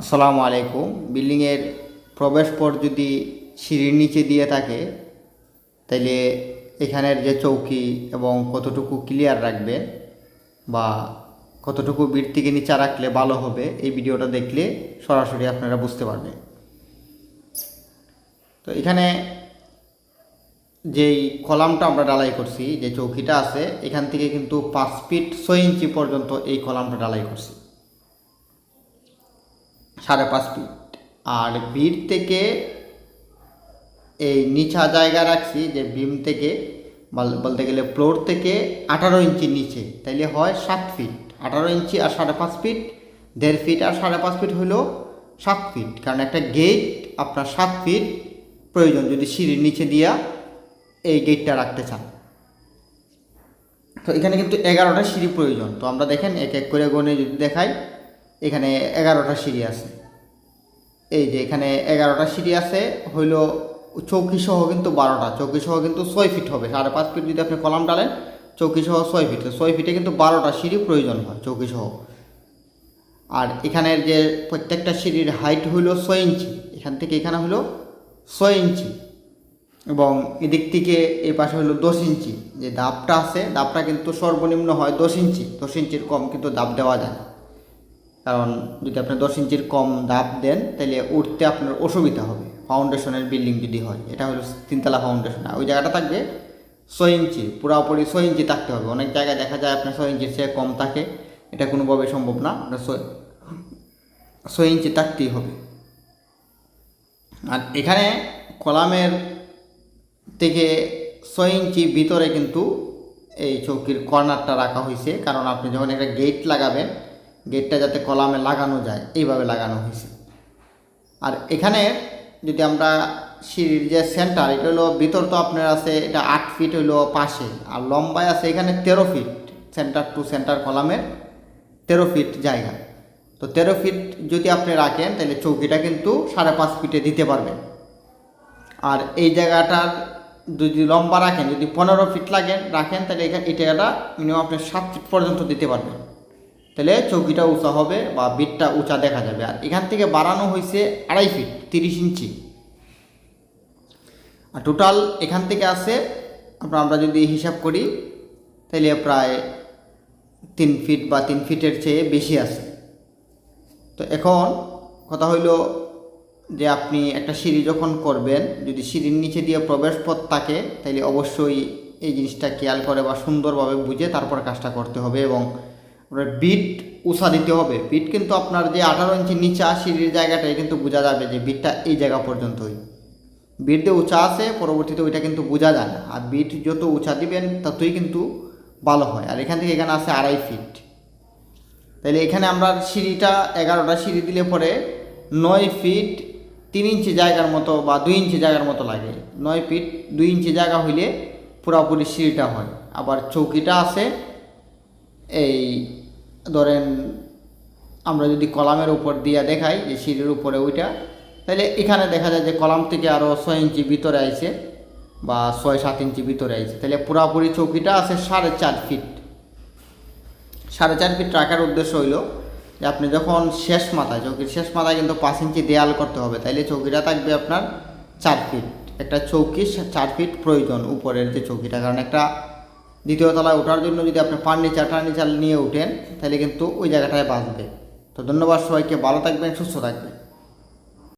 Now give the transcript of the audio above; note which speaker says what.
Speaker 1: আসসালামু আলাইকুম। বিল্ডিংয়ের প্রবেশ পথ যদি সিঁড়ির নিচে দিয়ে থাকে, তাইলে এখানের যে চৌকি এবং কতটুকু ক্লিয়ার রাখবেন বা কতটুকু বিট থেকে নিচে রাখলে ভালো হবে, এই ভিডিওটা দেখলে সরাসরি আপনারা বুঝতে পারবেন। তো এখানে যেই কলামটা আমরা ডালাই করছি, যে চৌকিটা আছে, এখান থেকে কিন্তু পাঁচ ফিট ছয় ইঞ্চি পর্যন্ত এই কলামটা ডালাই করছি। সাড়ে পাঁচ ফিট আর বিট থেকে এই নিচা জায়গা রাখছি যে বিম থেকে, বল- বলতে গেলে ফ্লোর থেকে আঠারো ইঞ্চি নিচে, তাইলে হয় সাত ফিট আঠারো ইঞ্চি আর সাড়ে পাঁচ ফিট দেড় ফিট আর সাড়ে পাঁচ ফিট হইল সাত ফিট কারণ একটা গেট আপনার সাত ফিট প্রয়োজন যদি সিঁড়ির নিচে দিয়া এই গেটটা রাখতে চান। তো এখানে কিন্তু এগারোটা সিঁড়ি প্রয়োজন। তো আমরা দেখেন এক এক করে গনে যদি দেখাই, এখানে এগারোটা সিঁড়ি আছে। এই যে এখানে এগারোটা সিঁড়ি আছে, হইল চৌকি সহ কিন্তু বারোটা চৌকি সহ কিন্তু ছয় ফিট হবে। সাড়ে পাঁচ ফিট যদি আপনি কলাম ডালেন চৌকি সহ ছয় ফিট ছয় ফিটে কিন্তু বারোটা সিঁড়ি প্রয়োজন হয় চৌকি সহ আর এখানের যে প্রত্যেকটা সিঁড়ির হাইট হইল ছয় ইঞ্চি, এখান থেকে এখানে হলো ছয় ইঞ্চি এবং এদিক থেকে এই পাশে হলো দশ ইঞ্চি। যে দাবটা আছে দাবটা কিন্তু সর্বনিম্ন হয় দশ ইঞ্চি, দশ ইঞ্চির কম কিন্তু দাব দেওয়া যায় কারণ যদি আপনি দশ ইঞ্চির কম দাব দেন তাহলে উঠতে আপনার অসুবিধা হবে। ফাউন্ডেশনের বিল্ডিং যদি হয়, এটা হলো তিনতলা ফাউন্ডেশন ওই জায়গাটা থাকবে ছয় ইঞ্চি, পুরোপুরি ছয় ইঞ্চি থাকতে হবে। অনেক জায়গায় দেখা যায় আপনার ছয় ইঞ্চির চেয়ে কম থাকে। এটা কোনোভাবে সম্ভব না, আপনার ছয় ছয় ইঞ্চি থাকতেই হবে। আর এখানে কলামের থেকে ছয় ইঞ্চি ভিতরে কিন্তু এই চৌকির কর্নারটা রাখা হয়েছে। কারণ আপনি যখন একটা গেট লাগাবেন গেটটা যাতে কলামে লাগানো যায়, এইভাবে লাগানো হয়েছে। আর এখানে যদি আমরা সিঁড়ির যে সেন্টার এটা হলো ভিতর তো আপনার আছে, এটা আট ফিট হইল পাশে, আর লম্বায় আছে এখানে তেরো ফিট সেন্টার টু সেন্টার কলামের তেরো ফিট জায়গা। তো তেরো ফিট যদি আপনি রাখেন, তাহলে চৌকিটা কিন্তু সাড়ে পাঁচ ফিটে দিতে পারবেন। আর এই জায়গাটার যদি লম্বা রাখেন, যদি পনেরো ফিট লাগেন রাখেন, তাহলে এখানে, এই জায়গাটা মিনিমাম আপনি সাত ফিট পর্যন্ত দিতে পারবেন। তাহলে চৌকিটা উঁচা হবে বা বিটটা উঁচা দেখা যাবে। আর এখান থেকে বাড়ানো হয়েছে আড়াই ফিট তিরিশ ইঞ্চি। আর টোটাল এখান থেকে আছে আপনার আমরা যদি হিসাব করি, তাহলে প্রায় তিন ফিট বা তিন ফিটের চেয়ে বেশি আছে। তো এখন কথা হইল যে আপনি একটা সিঁড়ি যখন করবেন, যদি সিঁড়ির নিচে দিয়ে প্রবেশ পথ থাকে, তাহলে অবশ্যই এই জিনিসটা খেয়াল করে বা সুন্দরভাবে বুঝে তারপর কাজটা করতে হবে এবং বিট উষা দিতে হবে। বিট কিন্তু আপনার যে আঠারো ইঞ্চি নিচা সিঁড়ির জায়গাটাই কিন্তু বোঝা যাবে যে বিটটা এই জায়গা পর্যন্তই। বিট যে উঁচা আছে, পরবর্তীতে ওইটা কিন্তু বোঝা যায় না। আর বিট যত উঁচা দিবেন, ততই কিন্তু ভালো হয়। আর এখান থেকে এখানে আসে আড়াই ফিট। তাহলে এখানে আমরা সিঁড়িটা, এগারোটা সিঁড়ি দিলে পরে নয় ফিট তিন ইঞ্চি জায়গার মতো বা দুই ইঞ্চি জায়গার মতো লাগে। নয় ফিট দুই ইঞ্চি জায়গা হইলে পুরোপুরি সিঁড়িটা হয়। আবার চৌকিটা আছে, এই ধরেন, আমরা যদি কলামের উপর দিয়ে দেখাই, যে সিঁড়ির উপরে ওইটা, তাহলে এখানে দেখা যায় যে কলাম থেকে আরও ছয় ইঞ্চি ভিতরে আইছে বা ছয়, সাত ইঞ্চি ভিতরে আইছে। তাহলে পুরাপুরি চৌকিটা আছে সাড়ে চার ফিট। সাড়ে চার ফিট রাখার উদ্দেশ্য হইল যে আপনি যখন শেষ মাথায়, চৌকির শেষ মাথায় কিন্তু পাঁচ ইঞ্চি দেয়াল করতে হবে, তাইলে চৌকিটা থাকবে আপনার চার ফিট। একটা চৌকি চার ফিট প্রয়োজন উপরের যে চৌকিটা, কারণ একটা দ্বিতীয় তলায় ওঠার জন্য যদি আপনি ফার্নিচার টার্নিচার নিয়ে উঠেন তাহলে কিন্তু ওই জায়গাটায় বাঁচবে। তো ধন্যবাদ সবাইকে, ভালো থাকবেন, সুস্থ থাকবেন।